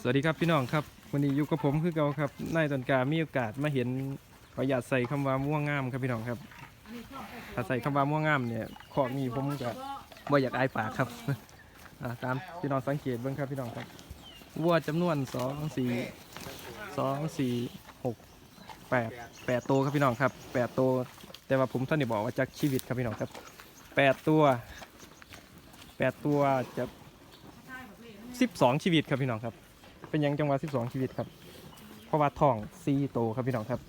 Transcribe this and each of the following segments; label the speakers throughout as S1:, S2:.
S1: สวัสดีครับพี่น้องครับวันนี้อยู่กับผมคือเก่าครับนายตนกามีโอกาสมาเห็นขออยากใส่คำว่าม่วงงามครับพี่น้องครับถ้าใส่คำว่าม่วงงามเนี่ยขอกนี้ผมก็บ่อยากอายปากครับอ่าตามพี่น้องสังเกตเบิ่งครับพี่น้องครับวัวจำนวนสองสี่สองสี่หกแปดแปดตัวครับพี่น้องครับแปดตัวแต่ว่าผมท่านได้บอกว่าจากชีวิตครับพี่น้องครับแปดตัวแปดตัวจะ สิบสองชีวิตครับพี่น้องครับ เป็นหยังจังหวะ12 ชีวิตครับ เพราะว่าทองซีโตวครับพี่น้องครับ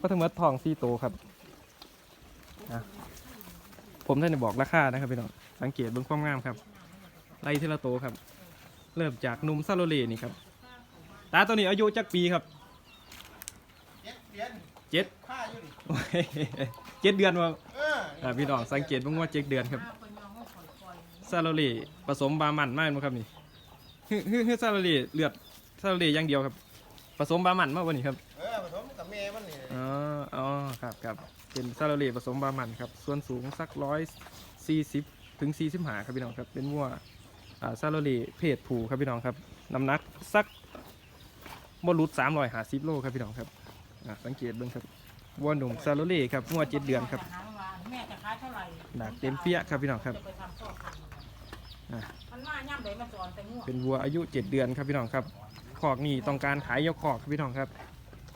S1: ก็ทั้งหมดทองซีโตวครับอะผมได้บอกราคานะครับพี่น้อง สังเกตเบื้องความงามครับ ไล่เทละโตวครับ เริ่มจากหนุ่มซาโลเลนี่ครับ ตาตัวนี้อายุจักปีครับ
S2: เจ็ดเดือน
S1: เจ็ด
S2: ค่าอยู่นี่
S1: โอ้ยเจ็ดเดือนว่า
S2: เออ
S1: อะพี่น้องสังเกตเบ้างว่าเจ็ดเดือนครับ ซาโลเลผสมบามันมากมั้งครับนี่ฮึฮึฮึซาโลเลเลือดซาโลเลอย่างเดียวครับ ผสมบามันมากกว่านี้ครับ
S2: เออผสมกับแม่มันนี่
S1: อ๋ออ๋อครับครับเป็นซาโลเลผสมบามันครับ ส่วนสูงสักร้อยสี่สิบถึงสี่สิบหาครับพี่น้องครับ เป็นวัวอ่าซาโลเลเพศผู้ครับพี่น้องครับน้ำหนักสักบอลุดสามร้อยหาสิบโลครับพี่น้องครับอ่าสังเกตเบิ่งครับวัวหนุ่มซาโลเลครับวัวเจ็ดเดือนครับ
S3: แม่จะขายเท่าไหร่
S1: ดากเต็มเปี้ยครับพี่น้องครับ
S3: จะไปทำข้อพัน
S1: อะ
S3: มันมาย่ำเลยมาสอนแต่งัว
S1: เป็นวัวอายุเจ็ดเดือนครับพี่น้องครับคอกนี่ต้องการขายยกคอกครับพี่น้องครับ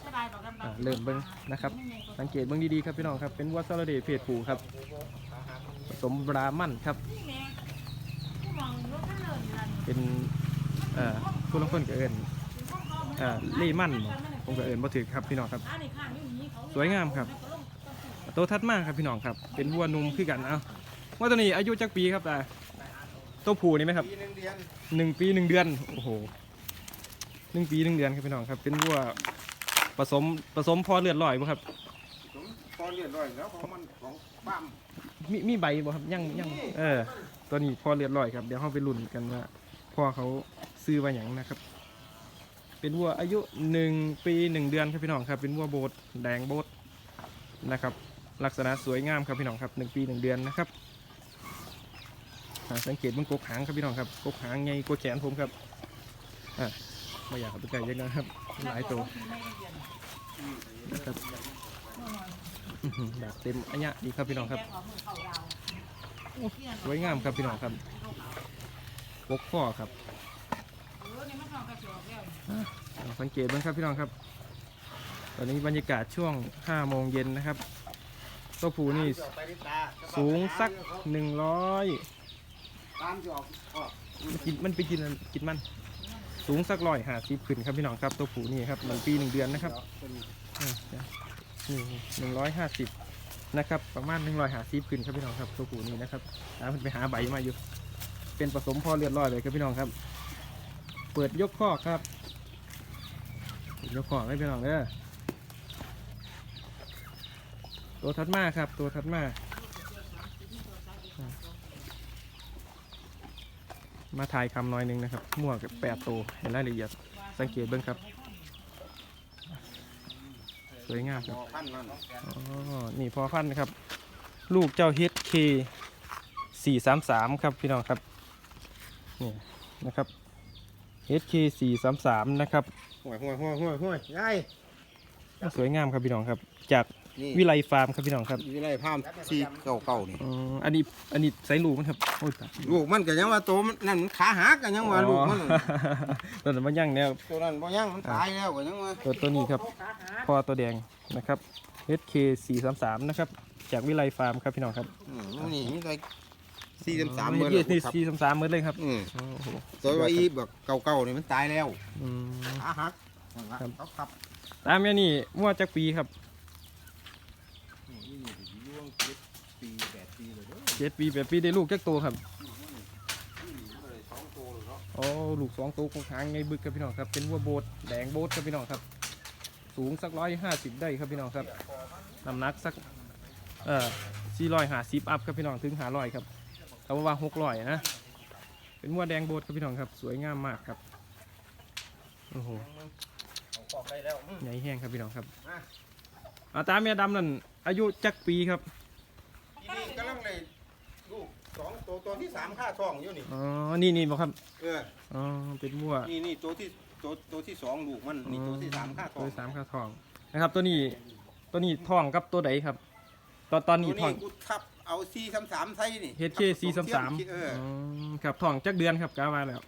S3: จะได้ต่อกัน
S1: อ่าเริ่มเบิ่งนะครับ สังเกตเบิ่งดีๆครับพี่น้องครับ เป็นวัวซาโลเลเพศผู้ครับ ผสมบรามันครับ
S3: นี่แม่ผู้มองรถท่านเลยนั่น
S1: เป็นเอ่อผู้ลางคนก็เอิ้นเอ่อเล่มันบ่ผมก็เอิ้นบ่ถือครับพี่น้องครับ
S3: อันนี้ข้างนี่หนีเขา
S1: สวยงามครับ ตัวทัดมากครับพี่น้องครับ เป็นวัวหนุ่มคือกันเอาว่าตัวนี้อายุจักปีครับตา ตัวผู้นี่ไหมครับ
S2: ปีหนึ่งเดือน
S1: หนึ่งปีหนึ่งเดือนโอ้โหหนึ่งปีหนึ่งเดือนครับพี่น้องครับ เป็นวัวผสมผสมพอเลือดลอยบ่ครับ
S2: ผมตอนเรียนร้อยแล้วของมันของบ้าม
S1: มีมีใบบ่ครับยังยังเออ ตัวนี้พอเลือดลอยครับเดี๋ยวเราไปลุ้นกันว่าพ่อเขาซื้อว่าหยังนะครับ เป็นวัวอายุหนึ่งปีหนึ่งเดือนครับพี่น้องครับ เป็นวัวโบดแดงโบดนะครับ ลักษณะสวยงามครับพี่น้องครับหนึ่งปีหนึ่งเดือนนะครับอ่า สังเกตบนกกหางครับพี่น้องครับกกหางไงกว่าแขนผมครับอ่าไม่อยากเอาไปไกลเยอะนะครับ หลายตัวนะครับดาบเต็มอันเนี้ดีครับพี่น้องครับสวยงามครับพี่น้องครับกกข้อครับสังเกตบ้างครับพี่น้องครับ ตอนนี้บรรยากาศช่วง5โมงเย็นนะครับตัวผูนี่สูงสัก 100
S2: ตามจะออกออก
S1: มันกินมันไปกินอันกินมัน สูงสักร้อยหาสิบขึ้นครับพี่น้องครับตัวผูนี่ครับหนึ่งปีหนึ่งเดือนนะครับอ่านี่หนึ่งร้อยห้าสิบนะครับ ประมาณหนึ่งร้อยหาสิบขึ้นครับพี่น้องครับตัวผูนี่นะครับตามมันไปหาใบมาอยู่ เป็นผสมพอเลือดลอยเลยครับพี่น้องครับ เปิดยกข้อครับเปิดยกข้อให้พี่น้องเด้อตัวถัดมาครับ ตัวถัดมา มาถ่ายคำน้อยหนึงนะครับมั่วกับแปดตัวเห็นรายละเอียด สังเกตเบิ้งครับ สวยงามครับ
S2: พันนั่น
S1: อ๋อนี่พอพันธุ์นะครับ ลูกเจ้า HK 433ครับพี่น้องครับ นี่นะครับ HK 433 นะครับ
S2: ห่วยห่วยห่วยห่วยห่วยยาย
S1: สวยงามครับพี่น้องครับ จาก
S2: นี่
S1: วิไลฟาร์มครับพี่น้องครับ
S2: วิไลพามซีเก่าเก่าๆนี่
S1: อืมอันนี้อันนี้ใส่ลูกมันครับโอ้ยตาย
S2: ลูกมันก็ยังว่าโตมันนั่นมันขาหักกันยังว่าลูกมัน
S1: อ๋อตัวนั้นมันย่างแนว
S2: ตัวนั้นบ่ยังมันตายแล้วก็ยังว่า
S1: ตัวตัวนี้ครับพ่อตัวแดงนะครับ HK 433นะครับ จากวิไลฟาร์มครับพี่น้องครับ
S2: อืมนี่มีแต่สี่สามสาม
S1: เมื่
S2: เมื่
S1: อ
S2: อ
S1: กี้นี่
S2: ครับ
S1: สี่สามสามเมื่อเลยครับ
S2: อืม
S1: โอ้โห
S2: ตัวว่าอีแบบเก่าๆนี่มันตายแล้ว
S1: อืม
S2: ขาหัก
S1: ครับ
S2: เขาขับ
S1: ตามแม่นี่มั่วจักปีครับ
S2: นี่นี่อยู่เจ็ดปีแปดปี เจ็
S1: ดปีแปดปีได้ลูกจักโตครับโอ้ลูกสองตัวคงหางไงบึกครับพี่น้องครับ เป็นวัวโบดแดงโบดครับพี่น้องครับ สูงสักร้อยห้าสิบได้ครับพี่น้องครับน้ำหนักสักเอ่อสี่ร้อยห้าสิบอัพครับพี่น้องถึงหาร้อยครับเขาว่าหกร้อยนะเป็นวัวแดงโบดครับพี่น้องครับ สวยงามมากครับโอ้โหใหญ่แห้งครับพี่น้องครับอาตาเมียดำนั่นอายุจักปีครับ
S2: ทีนี้กำลังเลย สองตัวตัวที่สามค่าท้องอยู่นี่
S1: อ๋อ นี่นี่บ่ครับ
S2: เออ
S1: อ๋อ เป็นวัว
S2: นี่นี่ตัวที่ตัวตัวที่สองลูกมันนี่ตัวที่สามค่าท้
S1: ตั
S2: อ
S1: ว
S2: ง
S1: ที่สามค่าทองนะครับ ตัวนี้ตัวนี้ทองกับตัวใดครับ ตอนตอนนี้
S2: ตัว
S1: ทอง
S2: นี้กูทับเอาซีสามสามไทยนี่
S1: เฮดเคซีสามสาม
S2: เออ
S1: ครับทองจักเดือนครับกามาแล้ว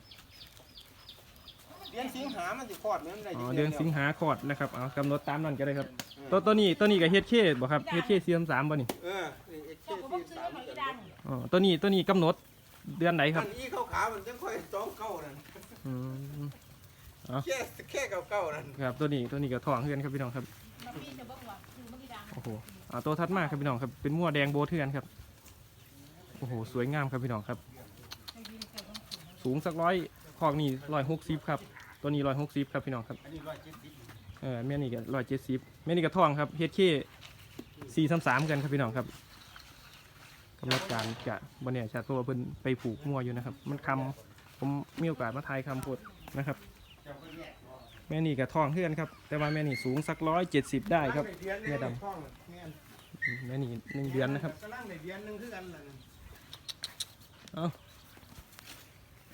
S2: เดือนสิงหามันสิคลอดเหมือนได้
S1: อ๋อ
S2: จัก
S1: เดือน
S2: แล้ว
S1: สิงหาคลอดนะครับเอากำหนดตามนั้นก็ได้ครับ
S2: เออ
S1: ตัวตัวนี้ตัวนี้กับเฮดเคบ่ครับเฮดเคซีสามสามบ่นี่
S2: เออนี่เอ
S3: เจ้าก็
S2: เค
S3: บ่
S2: ซี
S3: ซื้อ
S2: สาม
S3: มาอี
S2: กัน
S3: ดัง
S1: อ๋อตัวนี้ตัวนี้กำหนดเดือนไหนครับ
S2: มันอีขาวขาวๆมันจังค่อยสองเก้านั่น
S1: อืม
S2: แค่แค่เก้าเก้านั่น
S1: ครับตัวนี้ตัวนี้กับทองเฮือนครับพี่น้องครับ
S3: มาพี่จะเบิ่งว่าซื้อมาอีดัง
S1: โอ้โหอ่าตัวทัดมากครับพี่น้องครับเป็นมั่วแดงโบทเทือนครับโอ้โหสวยงามครับพี่น้องครับสูงสักร้อยคอกนี่ร้อยหกสิบครับตัวนี้ร้อยหกสิบครับพี่น้องครับ
S2: อันนี้ร้อยเจ็ดสิบ
S1: เออแม่นี่ก็ร้อยเจ็ดสิบแม่นี่ก็ทองครับเฮดเคสี่สามสามกันครับพี่น้องครับ กำหนดการกะบนเนี่ยชาติเพราะว่าเพิ่นไปผูกมั่วอยู่นะครับ มันคำผมมีโอกาสมาทายคำพูดนะครับ แม่นี่ก็ทองเพื่อนครับ แต่ว่าแม่นี่สูงสักร้อยเจ็ดสิบได้ครับแม่ดำ
S2: แม่นี่
S1: หนึ่งเดือนนะครับ
S2: เอนหนึงคือกันนั่น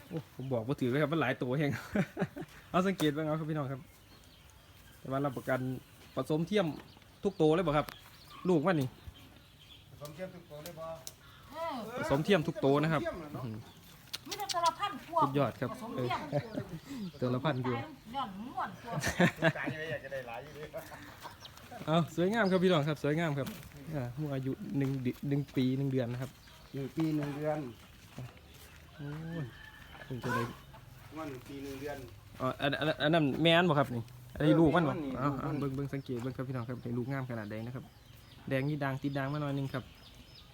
S1: โอ้ผมบอกว่าถือเลยครับมันหลายตัวแหงเอาสังเกตบ้างเอาครับพี่น้องครับ แต่ว่ารับประกันผสมเทียมทุกตัวเลยบ่ครับ ลูกมันนี่
S2: มเทียมทุกตัวเลยบ่
S3: เออ
S1: ผสมเทียมทุกตัวนะครับ
S2: เทียมน่ะเนาะ
S1: อืม
S3: มีแต่ตัวละพันพวก
S1: สุดยอดครับ
S3: ผสม
S1: เออ
S3: เทียม
S1: ตัวละพันอยู่
S3: ย้อนม่วนตัว
S2: ใจเลยอยากจะได้หลายอยู่เลย
S1: เอาสวยงามครับพี่น้องครับสวยงามครับอ่ามื่ออายุหนึ่งเดือนหนึ่งปีหนึ่งเดือนนะครับ
S2: หนึ่งปีหนึ่งเดือน
S1: โอ้ยเพิ่งจะได้
S2: ว่าหนึ่งปีหนึ่งเดือน
S1: อ๋ออันอันอันนั้นแม่นบ่ครับนี่อันนี้
S2: เออ
S1: ลูกมันบ่
S2: แม่มันนี่
S1: เอา
S2: ลูกมัน
S1: เอาเบิ่งเบิ่งสังเกตเบิ่งครับพี่น้องครับเห็นลูกงามขนาดใดนะครับ แดงนี่ดังติดดังมาหน่อยหนึงครับ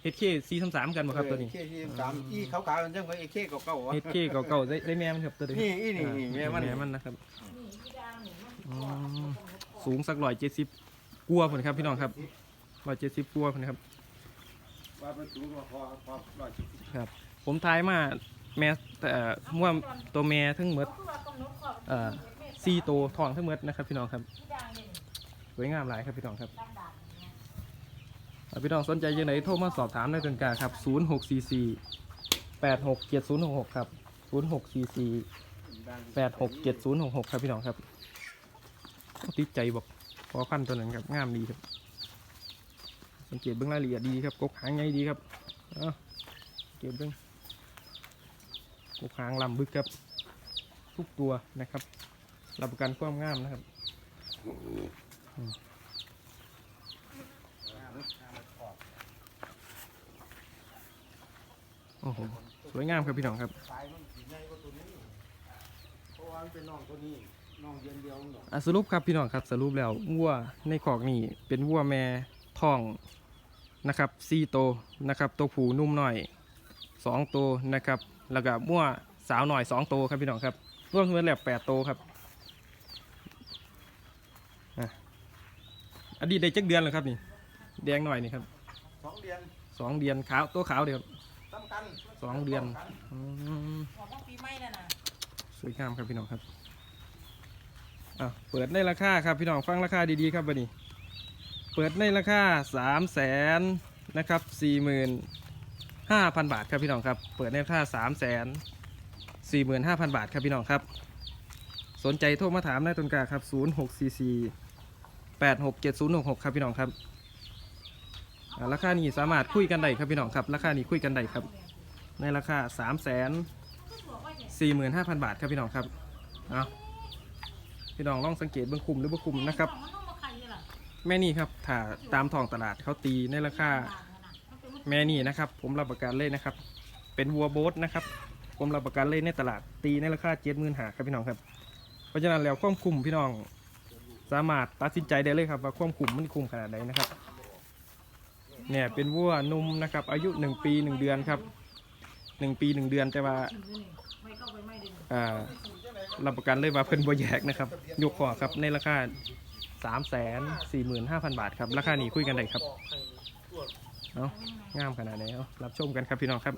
S1: เฮดเคซีสามสามกันบ่ครับตัวนี้
S2: เอเคที่สามอีขาวๆมันจังว่าเอเคเก่าๆวะ
S1: เฮดเคเก่าๆได้ได้แม่มันครับตัวนี้
S2: นี่อีนี่นี่แม่มัน
S1: แม่มันนะครับ
S3: นี่อีดังนี่มัน
S1: อืม สูงสักร้อยเจ็ดสิบกลัวผลครับพี่น้องครับร้อยเจ็ดสิบกลัวผลครับ
S2: ว่าเป็นสูงกว่าพอพอร้อยเจ็ดสิบ
S1: ผมทายมาแม่แต่เอ่อม่วตัวแม่ทั้งหมด
S3: เขาคือว่ากำหนดข้อ
S1: เอ่อ สี่ตัวทองทั้งหมดนะครับพี่น้องครับ
S3: อีดังนี่
S1: สวยงามหลายครับพี่น้องครับ
S3: ดังดังเนี่ย
S1: อ่า พี่น้องสนใจยังไงโทรมาสอบถามได้ตนกลางครับศูนย์หกสี่สี่แปดหกเจ็ดศูนย์หกหกครับศูนย์หกสี่สี่แปดหกเจ็ดศูนย์หกหกครับพี่น้องครับติดใจบอกพอพันตัวนั้นครับงามดีครับ สังเกตเบื้องรายละเอียดดีครับกกหางใหญ่ดีครับเอาสังเกตเบื้องกกหางลำบึกครับ ทุกตัวนะครับรับประกันความงามนะครับอืม โอ้โหสวยงามครับพี่น้องครับ
S2: สายมันสีใหญ่กว่าตัวนี้เพราะว่ามันเป็นน้องตัวนี้น้องเดือนเดียวเนาะ
S1: อะสรุปครับพี่น้องครับสรุปแล้ววัวในขอกนี่เป็นวัวแม่ทองนะครับสี่ตัวนะครับตัวผูนุ่มหน่อยสองตัวนะครับแล้วก็วัวสาวหน่อยสองตัวครับพี่น้องครับรวมทั้งหมดแล้วแปดตัวครับอะอดีตได้จักเดือนแล้วครับนี่แดงหน่อยนี่ครับ
S2: สองเดือน
S1: สองเดือนขาวตัวขาวเดียว
S2: สำคัญ
S1: สองเดือนอืม
S3: บอกว่าปีใหม่นั่นน่ะ
S1: สวยงามครับพี่น้องครับอะเปิดในราคาครับพี่น้องฟังราคาดีๆครับวันนี้ เปิดในราคาสามแสนนะครับสี่หมื่นห้าพันบาทครับพี่น้องครับ เปิดในราคาสามแสนสี่หมื่นห้าพันบาทครับพี่น้องครับ สนใจโทรมาถามได้ต้นกล้าครับศูนย์หกสี่สี่แปดหกเจ็ดศูนย์หกหกครับพี่น้องครับอ่าราคานี้สามารถคุยกันได้ครับพี่น้องครับ ราคานี้คุยกันได้ครับ ในราคาสามแสนสี่หมื่นห้าพันบาทครับพี่น้องครับเอาพี่น้องลองสังเกตเบื้องคุมหรือเบื้องคุมนะครับ แม่นี่ครับถ้าตามท้องตลาดเขาตีในราคาแม่นี่นะครับ ผมรับประกันเลยนะครับ เป็นวัวโบสนะครับ ผมรับประกันเลยในตลาดตีในราคาเจ็ดหมื่นหาครับพี่น้องครับ เพราะฉะนั้นแล้วความคุ้มพี่น้องสามารถตัดสินใจได้เลยครับว่าความคุ้มมันคุ้มขนาดไหนนะครับเนี่ยเป็นวัวนุ่มนะครับอายุหนึ่งปีหนึ่งเดือนครับ หนึ่งปีหนึ่งเดือนแต่ว่า
S3: เข้าปไม่ดึง
S1: อ่ารับประกันเลยว่าเพิ่นบ่แยกนะครับยกขอครับในราคา3 4 5 0 0 0บาทครับ ราคานี้คุยกันได้ครับเอาะงามขนาดไหนเอารับชมกันครับพี่น้องครับ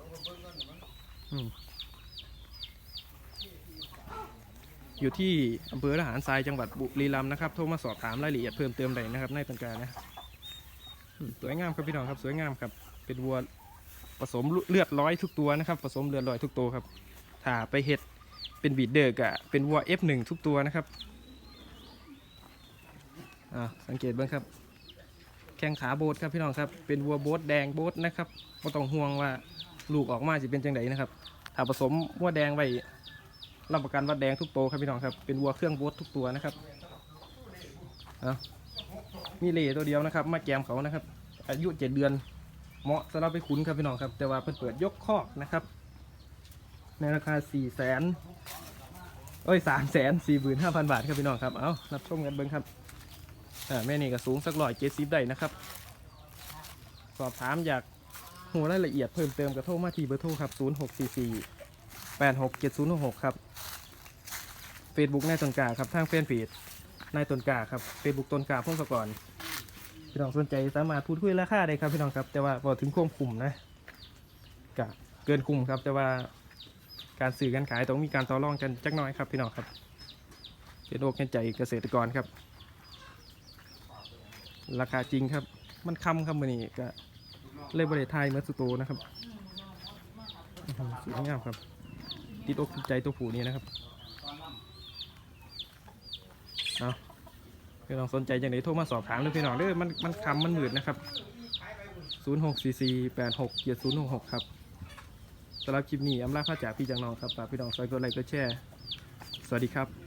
S1: อยู่ที่อำเภอละหารทรายจังหวัดบุรีรัมย์นะครับโทรมาสอบถามรายละเอียดเพิ่มเติมได้นะครับในตังการนะสวยงามครับพี่น้องครับ สวยงามครับ เป็นวัว ผสมเลือดร้อยทุกตัวนะครับ ผสมเลือดร้อยทุกตัวครับถ้าไปเห็ดเป็นบีดเดอร์กะเป็นวัว F1 ทุกตัวนะครับอ่าสังเกตบ้างครับ แข้งขาโบดครับพี่น้องครับ เป็นวัวโบดแดงโบดนะครับไม่ต้องห่วงว่าลูกออกมาจะเป็นจังไดนะครับ ถ้าผสมวัวแดงไว้รับประกันว่าแดงทุกตัวครับพี่น้องครับ เป็นวัวเครื่องโบดทุกตัวนะครับเอามีเล่ตัวเดียวนะครับ มาแกมเขานะครับ อายุเจ็ดเดือน เหมาะสำหรับไปขุนครับพี่น้องครับ แต่ว่าเพิ่นเปิดยกคอกนะครับ ในราคา4ี่แสนเอ้ยสามแสนสี่หมื่นห้าพันบาทครับพี่น้องครับเอารับชมกันเบิ้งครับอ่าแม่นี่ก็สูงสักร้อยเจ็ดสิบได้นะครับ สอบถามอยากหัวรายละเอียดเพิ่มเติมกระโทรมาที่เบอร์โทรครับ0 6 4 4 8 6 7 0 6 6ครับ Facebook นายตนกาครับทางแฟนเพจนายตนกาครับ Facebook ต้นกาพงศกร พี่น้องสนใจสามารถพูดคุยราคาได้ครับพี่น้องครับ แต่ว่าพอถึงควบคุมนะกะเกินคุมครับ แต่ว่าการสื่อการขายต้องมีการต่อรองกันจักน้อยครับพี่น้องครับเห็นอกเห็นใจเกษตรกรครับ ราคาจริงครับ มันคำครับมือนี้ก็เลยบริไทยเมือนสตูนะครับสวยงามครับ ติดอกติดใจตัวผูนี้นะครับ เอา พี่น้องสนใจอย่างไรโทรมาสอบถามเลยพี่น้องเด้อมันมันคำมันหมืดนะครับ 0 6 4 4 8 6 7 0 6 6 ครับสำหรับคลิปนี้อำลาพระจากพี่จังนองครับฝากพี่น้องซอยกดไลค์กดแชร์สวัสดีครับ